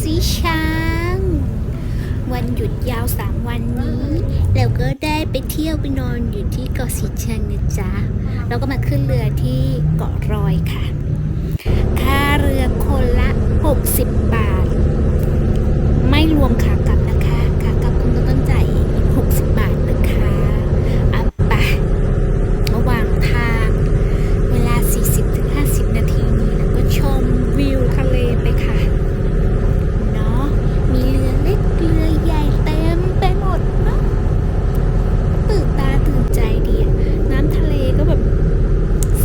สีช้าง วันหยุดยาวสามวันนี้เราก็ได้ไปเที่ยวไปนอนอยู่ที่เกาะสีชังนะจ๊ะเราก็มาขึ้นเรือที่เกาะรอยค่ะ ค่าเรือคนละ 60 บาท ไม่รวมขากลับนะคะ ขากลับคุณก็ต้องจ่ายอีก60 บาทนะคะอะไประหว่างทาง เวลา 40-50 นาทีนี้แล้วก็ชมวิวทะเลไปค่ะ เนาะ มีเรือเล็กเรือใหญ่เต็มไปหมดเนาะ ตื่นตาตื่นใจดีอะน้ำทะเลก็แบบ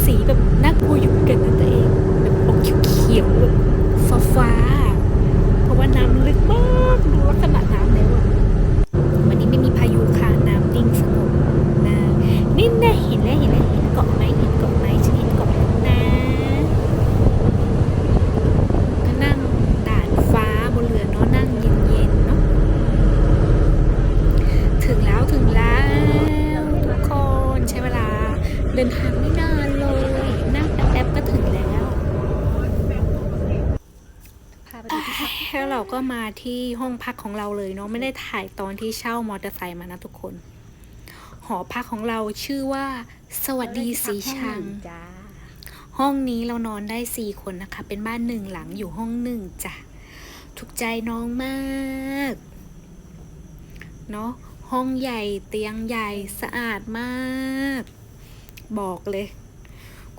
สีแบบน่ากลัวอยู่เหมือนกันนะตัวเอง แบบออกเขียวๆแบบฟ้าฟ้าๆเพราะว่าน้ำลึกมากดูลักษณะน้ำแล้วอะวันนี้ไม่มีพายุค่ะน้ำนิ่งสงบนะนี่นะเห็นแล้วเห็นแล้วเห็นเกาะไหมเห็นเกาะไหมฉันเห็นเกาะแล้วนะก็นั่งด่านฟ้าบนเรือเนาะนั่งเย็นๆเนาะถึงแล้วถึงแล้วทุกคนใช้เวลา เดินทางไม่นานเลย นั่งแป๊บๆก็ถึงแล้วแล้วเราก็มา ที่ห้องพักของเราเลยเนาะไม่ได้ถ่ายตอนที่เช่ามอเตอร์ไซค์มานะทุกคน หอพักของเราชื่อว่า สวัสดีสีชังจ้าห้องนี้เรานอนได้สี่คนนะคะ เป็นบ้านหนึ่งหลังอยู่ห้องหนึ่งจ้ะถูกใจน้องมากเนาะห้องใหญ่เตียงใหญ่สะอาดมาก บอกเลย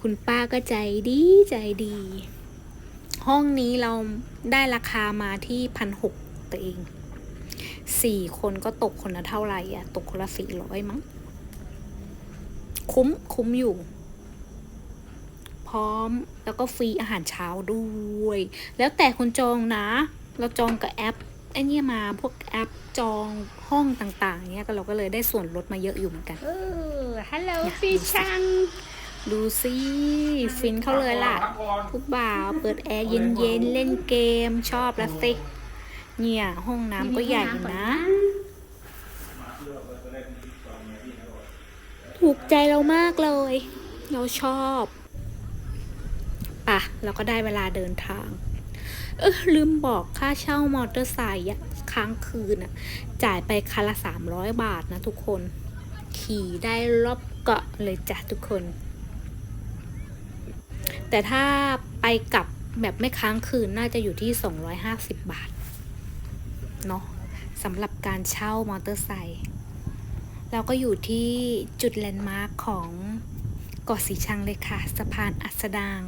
คุณป้าก็ใจดีใจดี ห้องนี้เราได้ราคามาที่พันหกตัวเองสี่คนก็ตกคนละเท่าไหร่อะตกคนละสี่ร้อยมั้ง คุ้มคุ้มอยู่ พร้อมแล้วก็ฟรีอาหารเช้าด้วย แล้วแต่คุณจองนะ เราจองกับแอปไอ้เนี่ยมาพวกแอปจองห้องต่าง ๆ เนี่ยก็เราก็เลยได้ส่วนลดมาเยอะอยู่เหมือนกัน เออฮัลโหลอยากพี่ชัง ดูสิฟินเข้าเลยล่ะผู้บ่าวเปิดแอร์เย็นๆ เล่นเกมชอบละสิเนี่ย ห้องน้ำก็ใหญ่นะ ถูกใจเรามากเลย เราชอบป่ะเราก็ได้เวลาเดินทาง เออลืมบอกค่าเช่ามอเตอร์ไซค์อะค้างคืนอะจ่ายไปคันละสามร้อยบาทนะทุกคน ขี่ได้รอบเกาะเลยจ้ะทุกคน แต่ถ้าไปกลับแบบไม่ค้างคืนน่าจะอยู่ที่ 250 บาท เนาะสำหรับการเช่ามอเตอร์ไซค์เราก็อยู่ที่จุดแลนด์มาร์คของเกาะสีชังเลยค่ะ สะพานอัสดาง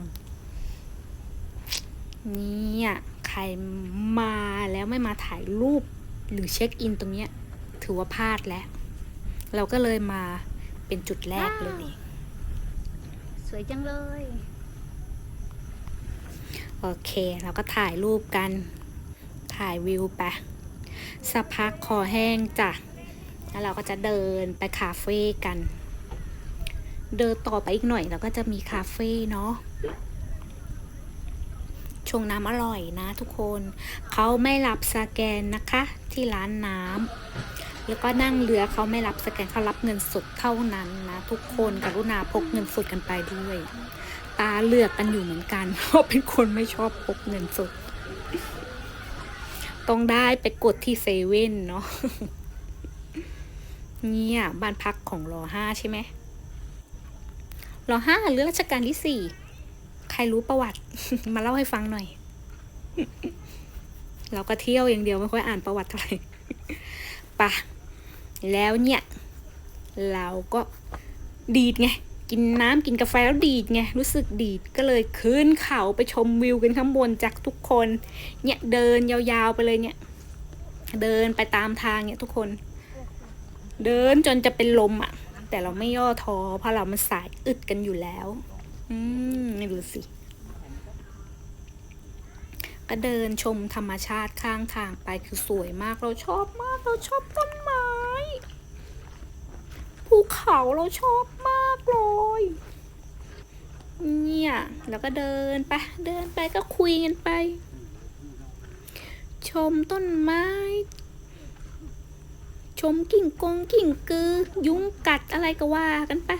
นี่ยใครมาแล้วไม่มาถ่ายรูปหรือเช็คอินตรงเนี้ย ถือว่าพลาดแล้ว เราก็เลยมาเป็นจุดแรกเลย สวยจังเลย โอเค เราก็ถ่ายรูปกัน ถ่ายวิวไป สักพักคอแห้งจ้ะ แล้วเราก็จะเดินไปคาเฟ่กัน เดินต่อไปอีกหน่อยเราก็จะมีคาเฟ่เนาะชงน้ำอร่อยนะทุกคน เขาไม่รับสแกนนะคะ ที่ร้านน้ำแล้วก็นั่งเรือเขาไม่รับสแกนเขารับเงินสดเท่านั้นนะ ทุกคนกรุณาพกเงินสดกันไปด้วย ตาเลือกกันอยู่เหมือนกัน เพราะเป็นคนไม่ชอบพกเงินสด ต้องได้ไปกดที่เซเว่นเนาะ เนี่ยบ้านพักของรอห้าใช่ไหมรอห้าหรือรัชกาลที่สี่ ใครรู้ประวัติ มาเล่าให้ฟังหน่อย เราก็เที่ยวอย่างเดียวไม่ค่อยอ่านประวัติเท่าไหร่ปะแล้วเนี่ย เราก็ดีดไง กินน้ำกินกาแฟแล้วดีดไงรู้สึกดีดก็เลยขึ้นเขาไปชมวิวกันข้างบนจากทุกคน เนี่ยเดินยาวๆไปเลยเนี่ย เดินไปตามทางเนี่ยทุกคน เดินจนจะเป็นลมอะ แต่เราไม่ย่อท้อเพราะเรามันสายอึดกันอยู่แล้ว อืมดูสิก็เดินชมธรรมชาติข้างทางไปคือสวยมากเราชอบมากเราชอบต้นไม้ภูเขาเราชอบมาก เลยเนี่ย แล้วก็เดินไป เดินไปก็คุยกันไป ชมต้นไม้ ชมกิ่งกงกิ่งกือ ยุงกัดอะไรก็ว่ากันไป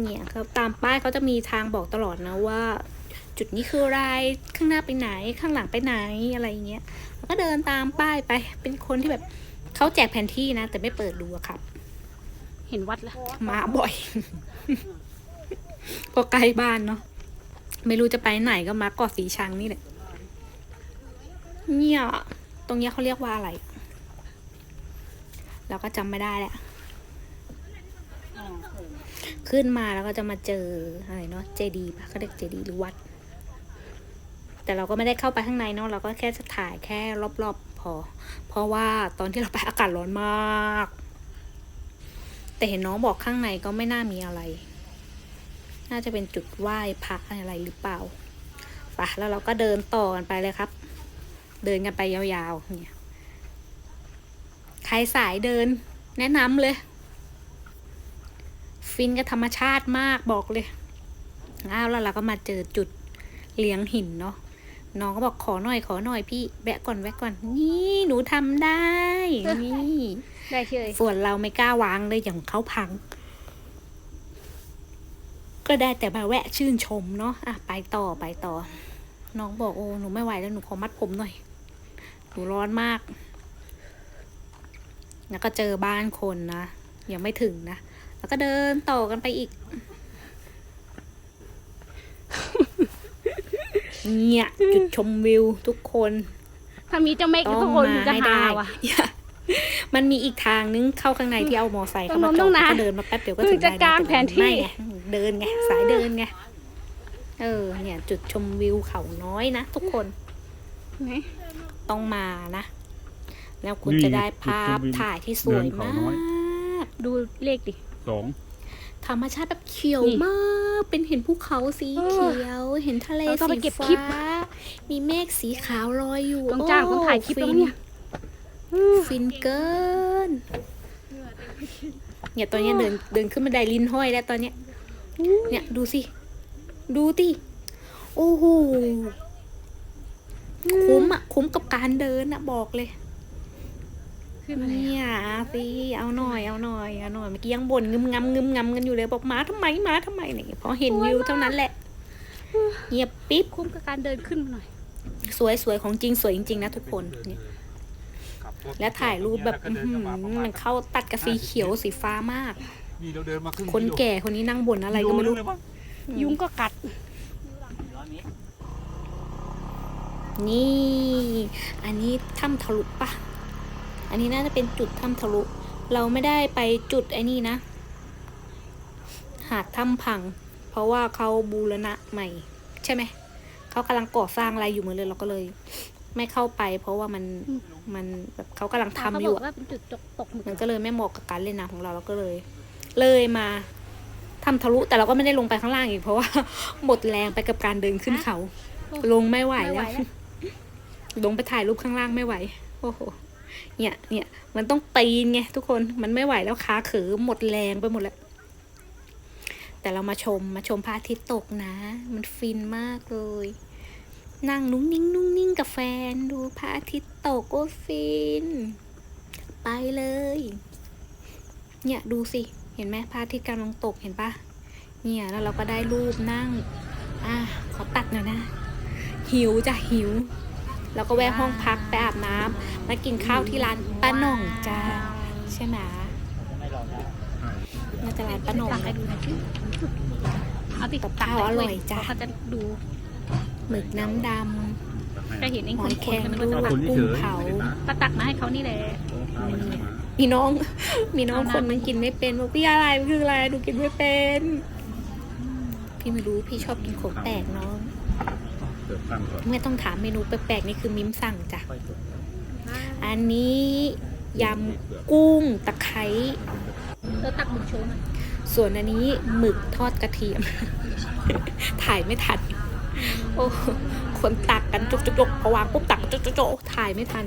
เนี่ยครับตามป้ายเขาจะมีทางบอกตลอดนะว่า จุดนี้คืออะไร ข้างหน้าไปไหน ข้างหลังไปไหนอะไรอย่างเงี้ย แล้วก็เดินตามป้ายไป เป็นคนที่แบบเขาแจกแผนที่นะ แต่ไม่เปิดดูอะครับ เห็นวัดแล้วมาบ่อยก็ใกล้บ้านเนาะไม่รู้จะไปไหนก็มาเกาะสีชังนี่แหละ เนี่ย ตรงเนี้ยเขาเรียกว่าอะไร เราก็จำไม่ได้แหละ ขึ้นมาแล้วก็จะมาเจออะไรเนาะเจดีปะเขาเรียกเจดีหรือวัด แต่เราก็ไม่ได้เข้าไปข้างในเนาะเราก็แค่จะถ่ายแค่รอบๆพอ เพราะว่าตอนที่เราไปอากาศร้อนมาก แต่เห็นน้องบอกข้างในก็ไม่น่ามีอะไร น่าจะเป็นจุดไหว้พระอะไรหรือเปล่าปะแล้วเราก็เดินต่อกันไปเลยครับ เดินกันไปยาวๆ เนี่ย ใครสายเดิน แนะนำเลย ฟินกับธรรมชาติมากบอกเลยอ้าวแล้วเราก็มาเจอจุดเลี้ยงหินเนาะ น้องก็บอกขอหน่อยขอหน่อยพี่ แวะก่อนแวะก่อน นี่หนูทำได้ นี่ ได้เชยส่วนเราไม่กล้าวางเลยอย่างเขาพัง ก็ได้แต่มาแวะชื่นชมเนาะอะไปต่อไปต่อ น้องบอกโอ้หนูไม่ไหวแล้วหนูขอมัดผมหน่อยหนูร้อนมาก แล้วก็เจอบ้านคนนะยังไม่ถึงนะแล้วก็เดินต่อกันไปอีกเนี่ยจุดชมวิวทุกคน ถ้ามีเจ้าเมฆต้ทุอกงคนมาจะให้หาได้ว่ะอย่า มันมีอีกทางนึงเข้าข้างในที่เอามอไซค์เข้ามาต้จอองดนานก็เดินมาแป๊บเดียวก็เพิ่ถึงงจะได้กางแผนที่ไม่ไงเดินไงสายเดินไงเออ เนี่ย จุดชมวิวเขาน้อยนะทุกคนไหนต้องมานะ แล้วคุณนี่จะได้ภาพจุดชมวิวถ่ายที่สวยเดินเขามาน้อยกดูเลขดิสองธรรมชาติแบบเขียวนี่มาก เป็นเห็นภูเขาสีเออเขียว เห็นทะเลเราต้องสีไปเก็บคลิฟ้าปมีเมฆสีขาวลอยอยู่ต้องจ้างคนถ่ายคลิปแล้วเนี่ย ฟินเกิน เนี่ยตอนเนี้ยเดินเดินขึ้นบันไดลิ้นห้อยแล้วตอนเนี้ย เนี่ยดูสิ ดูติโอ้โห คุ้มอะคุ้มกับการเดินอะบอกเลยขึ้นมาแล้วเนี่ยสิเอาหน่อย เอาหน่อย เอาหน่อย เมื่อกี้ยังบ่นงึมงำงึมงำกันอยู่เลย บอกมาทำไมมาทำไมเนี่ยพอเห็นวิวเท่านั้นแหละ เงียบปิ๊บ คุ้มกับการเดินขึ้นมาหน่อย สวยสวยของจริงสวยจริงๆนะทุกคนเนี่ย และถ่ายรูปแบบอื้อหือมันเข้าตัดกับสีเขียวสีฟ้ามากนี่เราเดินมาครึ่งคนแก่คนนี้นั่งบ่นอะไรก็ไม่รู้ ยุงก็กัด นี่ อันนี้ถ้ำทะลุปะอันนี้น่าจะเป็นจุดถ้ำทะลุ เราไม่ได้ไปจุดไอ้นี่นะ หาดถ้ำพัง เพราะว่าเขาบูรณะใหม่ ใช่ไหม เขากำลังก่อสร้างอะไรอยู่เหมือนเลยเราก็เลย ไม่เข้าไป เพราะว่ามันอืมมันแบบเขากำลังทำเขาอบยู่อกอะว่าเป็นจุดตกตกหมึกมันก็เลยไม่เหมาะกับการเล่นน้ำของเราเราก็เลย เลยมาทำทะลุแต่เราก็ไม่ได้ลงไปข้างล่างอีกเพราะว่า หมดแรงไปกับการเดินขึ้นเขา ลงไม่ไหวไม่ไหวแล้วแล้วลงไปถ่ายรูปข้างล่างไม่ไหว โอ้โหเนี่ยเนี่ยมันต้องปีนไงทุกคนมันไม่ไหวแล้วขาเขือหมดแรงไปหมดแล้วแต่เรามาชมมาชมพระอาทิตย์ตกนะ มันฟินมากเลย นั่งนุ่งนิ่งนุ่งนิ่งกับแฟนดูพระอาทิตย์ตกก็ฟิน ไปเลย เนี่ยดูสิ เห็นไหมพระอาทิตย์กำลังตกเห็นปะเนี่ยแล้วเราก็ได้รูปนั่ง อะขอตัดหน่อยนะ หิวจะหิว แล้วก็แวะห้องพักไปอาบน้ำมากินข้าวที่ร้านป้าหน่องจ้าใช่ไหมน่าจะร้านป้าหน่องตักให้ดูหน่อยสิเอาติดกับข้าวอร่อยจ้ะเขาจะดู หมึกน้ำดจะเห็นไอ้ำหคอนยคแคนรงก็นึกลว่าจะวตักกกุ้งเผา ก็ตักมาให้เขานี่แหละมีน้อง มีน้องเอาน้ำคนนึงกินไม่เป็นบอกพี่อะไรมันคืออะไรหนูกินไม่เป็น พี่ไม่รู้พี่ชอบกินของแปลกน้องเกิดตั้งก่อนไม่ต้องถามเมนูแปลกๆนี่คือมิมสั่งจ้ะอันนี้ยำกุ้งตะไคร้เธอตักหมึกโชว์หน่อยส่วนอันนี้หมึกทอดกระเทียม ถ่ายไม่ทัน โอ้คนตักกันจุกจุกจุกพอวางปุ๊บตักจุกจุกจุกถ่ายไม่ทัน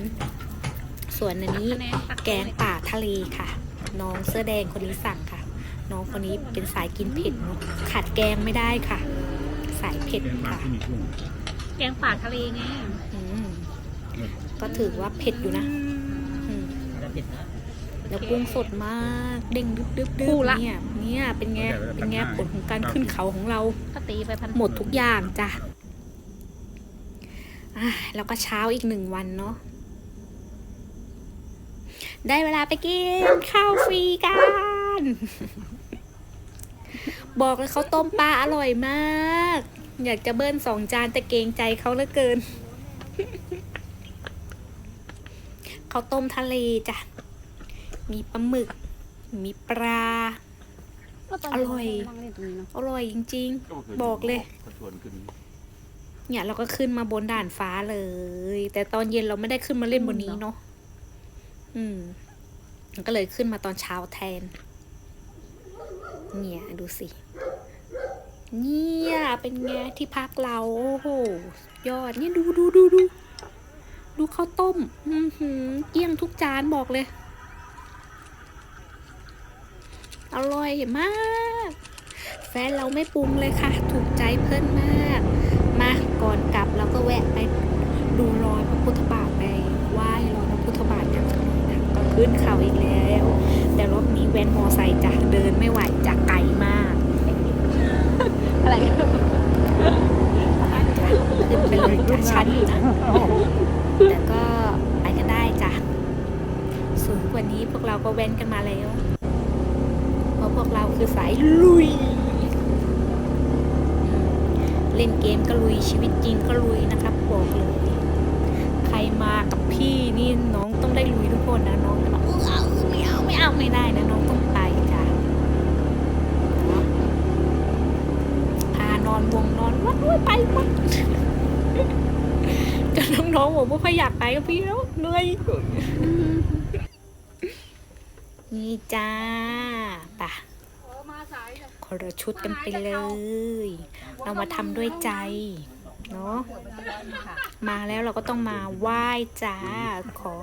ส่วนอันนี้คะแนนตักแกงป่าทะเลค่ะ น้องเสื้อแดงคนนี้สั่งค่ะ น้องคนนี้เป็นสายกินเผ็ดเนอะขาดแกงไม่ได้ค่ะ สายเผ็ดแกงปลาค่ะที่มีกุ้งแกงป่าทะเลไงอืมก็ถือว่าเผ็ดอยู่นะอืม แล้วกุ้งสดมากเด้งดึบดึบดึบเนี่ยเนี่ยเป็นไงเป็นไงผลของการขึ้นเขาของเราก็ตีไปพันหมดทุกอย่างจ้ะอะแล้วก็เช้าอีกหนึ่งวันเนาะได้เวลาไปกินข้าวฟรีกัน บอกเลยเขาต้มปลาอร่อยมาก อยากจะเบิ้ลสองจานแต่เกรงใจเขาเหลือเกิน เขาต้มทะเลจ้ะ มีปลาหมึก มีปลา อร่อยอร่อยจริง ๆ บอกเลย ก็ชวนขึ้นเนี่ยเราก็ขึ้นมาบนด่านฟ้าเลย แต่ตอนเย็นเราไม่ได้ขึ้นมาเล่นบนนี้เนาะอืมก็เลยขึ้นมาตอนเช้าแทน เนี่ยดูสิ เนี่ยเป็นไงที่พักเราโอ้โหยอดเนี่ยดูดูดูดูดูข้าวต้ม อือหือเกลี้ยงทุกจานบอกเลย อร่อยมาก แฟนเราไม่ปรุงเลยค่ะ ถูกใจเพื่อนมาก มาก่อนกลับเราก็แวะไปดูรอยพระพุทธบาทไปไหว้รอยพระพุทธบาทกันสักหน่อยนะก็ขึ้นเขาอีกแล้ว แต่รอบนี้แวนมอไซค์จะเดินไม่ไหวจะไกลมาก อะไรจ้ะขึ้นไปเลยจ้ะชันอยู่นะแต่ก็ไปกันได้จ้ะสูงกว่านี้พวกเราก็แว้นกันมาแล้ว ราะพวกเราคือสายลุย เล่นเกมก็ลุยชีวิตจริงก็ลุยนะครับบอกเลย ใครมากับพี่นี่น้องต้องได้ลุยทุกคนนะน้องจะแบบเออเอาไม่เอาไม่เอาไม่ได้นะน้องต้องไปจ้ะพานอนวงนอนวัดวยไปวัดจนน้องๆบอกว่าค่อยอยากไปกับพี่แล้วเหนื่อย นี่จ้าไป่ะคนละชุดกันไปเลย เรามาทำด้วยใจ เนาะมาแล้วเราก็ต้องมาไหว้จ้า ขอ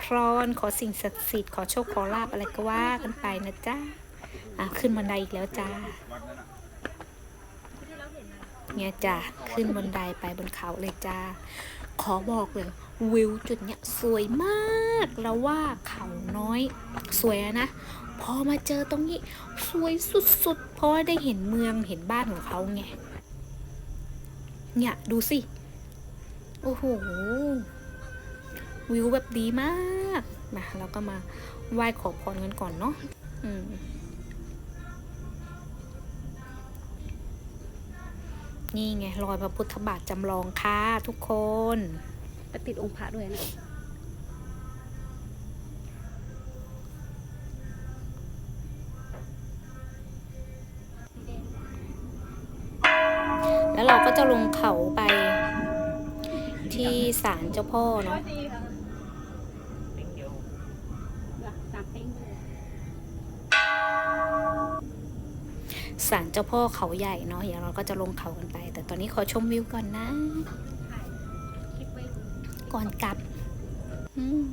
พรขอสิ่งศักดิ์สิทธิ์ขอโชคขอลาบอะไรก็ว่ากันไปนะจ้าอะขึ้นบันไดอีกแล้วจ้า เนี่ยจ้าขึ้นบันไดไปบนเขาเลยจ้าขอบอกเลยวิวจุดเนี้ยสวยมากแล้วว่าเขาน้อยสวยนะ พอมาเจอตรงนี้ สวยสุดๆ เพราะได้เห็นเมืองเห็นบ้านของเขาไงเนี่ยดูสิ โอ้โห วิวแบบดีมากมาเราก็มาไหว้ขอพรกันก่อนเนาะอืม นี่ไงรอยพระพุทธบาทจำลองค่ะทุกคนไปติดองค์พระด้วยนะแล้วเราก็จะลงเขาไปที่ศาลเจ้าพ่อเนาะ สามเป้งเลย ศาลเจ้าพ่อเขาใหญ่เนาะเดี๋ยวเราก็จะลงเขากันไป แต่ตอนนี้ขอชมวิวก่อนนะ ก่อนกลับอืม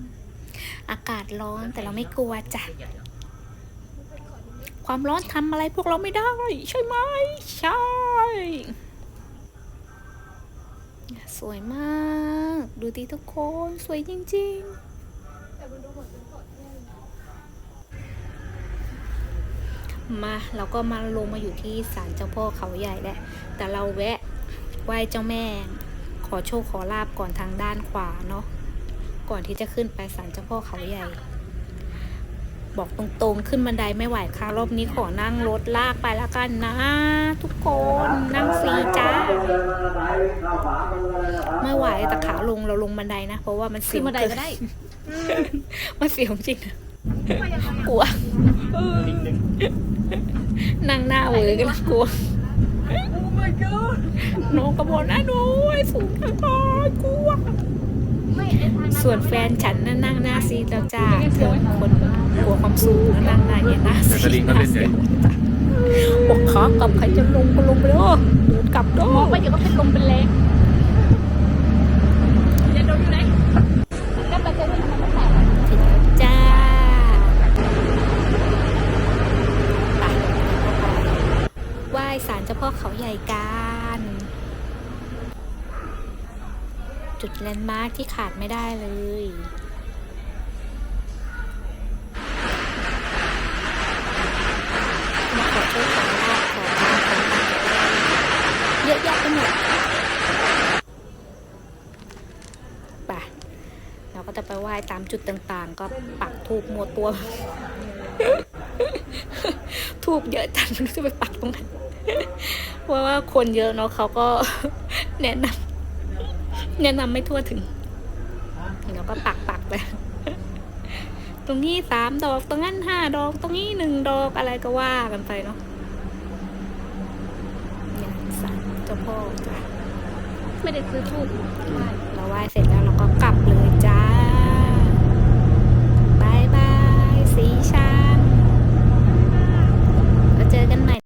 อากาศร้อนแต่เราไม่กลัวจ้ะ ความร้อนทำอะไรพวกเราไม่ได้ ใช่ไหม ใช่ สวยมาก ดูดีทุกคน สวยจริง ๆ มาเราก็มาลงมาอยู่ที่ศาลเจ้าพ่อเขาใหญ่แหละแต่เราแวะไหว้เจ้าแม่ ขอโชคขอลาบก่อนทางด้านขวาเนาะก่อนที่จะขึ้นไปศาลเจ้าพ่อเขาใหญ่ บอกตรงๆขึ้นบันไดไม่ไหวค่ะรอบนี้ขอนั่งรถลากไปแล้วกันนะ ทุกคนนั่งฟรีจ้าไม่ไหวแต่ขาลงเราลงบันไดนะ เพราะว่ามันเสีขึ้ยนวบันไดเกิก็ได้ มันเสียวจริงนะกลัว นั่งหน้าเวอกันกลัวน้องกระบอกนะหนูไอ้สูงจังเลยกลัวส่วนแฟนฉันนั่นนั่งหน้าซีดแล้วจ้าส่วนคนกลัวความสูงนั่นนั่งหน้าเนี่ยหน้าแต่สซีลิงหก็น้าเล่นใหเสีญ่ยวจ้ะบอกขากลับใครจะลงก็ลงไปเด้อเดินกลับเด้อ มองไปเดี๋ยวก็เป็นลมเป็นแรงเดี๋ยวโดนอยู่ไหนก็ไปเจอที่มันแตก ถึงแล้วจ้าไปไหว้ศาลเจ้าพ่อเขาใหญ่กัน จุดแลนด์มาร์คที่ขาดไม่ได้เลยมาขอโชคขอลาขอขอลาบเยอะแยะไปหมดไปเราก็จะไปไหว้ตามจุดต่างๆ ก็ปักทูบมัวตัวทูบเยอะจังไม่รู้จะไปปักตรงไหน เพราะว่าคนเยอะเนาะเขาก็แนะนำแนะนำไม่ทั่วถึงเราก็ปักปักไป ตรงนี้สามดอกตรงนั้นห้าดอก ตรงนี้หนึ่งดอกอะไรก็ว่ากันไปเนาะเนี่ยสารเจ้าพ่อจ้ะไม่ได้ซื้อทูบไหว้เราไหว้เสร็จแล้วเราก็กลับเลยจ้าบายบายสีชัน